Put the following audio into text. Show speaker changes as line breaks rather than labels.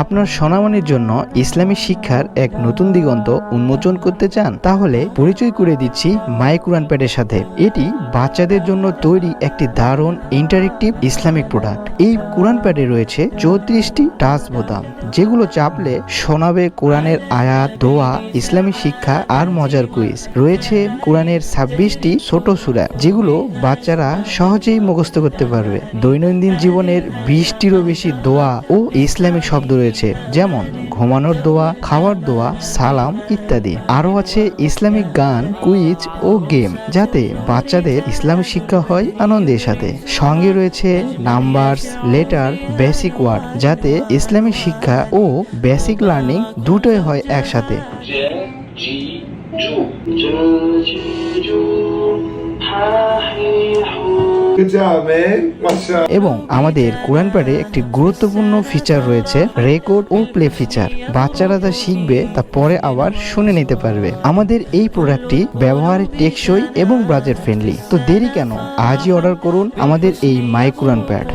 আপনার সোনামনির জন্য ইসলামী শিক্ষার এক নতুন দিগন্ত উন্মোচন করতে চান, তাহলে পরিচয় করে দিচ্ছি মাই কোরআন প্যাডের সাথে। এটি বাচ্চাদের জন্য তৈরি একটি দারুণ ইন্টারেক্টিভ ইসলামিক প্রোডাক্ট। এই কোরআন প্যাডে রয়েছে চৌত্রিশটি টাচ বোতাম, যেগুলো চাপলে শোনাবে কোরআনের আয়াত, দোয়া, ইসলামী শিক্ষা আর মজার কুইজ। রয়েছে কোরআনের ছাব্বিশটি ছোট সুরা, যেগুলো বাচ্চারা সহজেই মুখস্থ করতে পারবে। দৈনন্দিন জীবনের বিশটিরও বেশি দোয়া ও ইসলামিক শব্দ রয়েছে যেমন ঘুমানোর দোয়া, খাওয়ার দোয়া, সালাম ইত্যাদি। আরও আছে ইসলামিক গান, কুইজ ও গেম, যাতে বাচ্চাদের ইসলামিক শিক্ষা হয় আনন্দের সাথে। সঙ্গে রয়েছে নাম্বারস, লেটার, বেসিক ওয়ার্ড, যাতে ইসলামিক শিক্ষা ও বেসিক লার্নিং দুটোই হয় একসাথে। এবং আমাদের কোরআন পাঠে একটি গুরুত্বপূর্ণ ফিচার রয়েছে রেকর্ড ও প্লে ফিচার বাচ্চারা তা শিখবে তা পরে আবার শুনে নিতে পারবে। আমাদের এই প্রোডাক্টটি ব্যবহারে টেকসই এবং বাজেট ফ্রেন্ডলি তো দেরি কেন? আজই অর্ডার করুন আমাদের এই মাই কোরআন প্যাড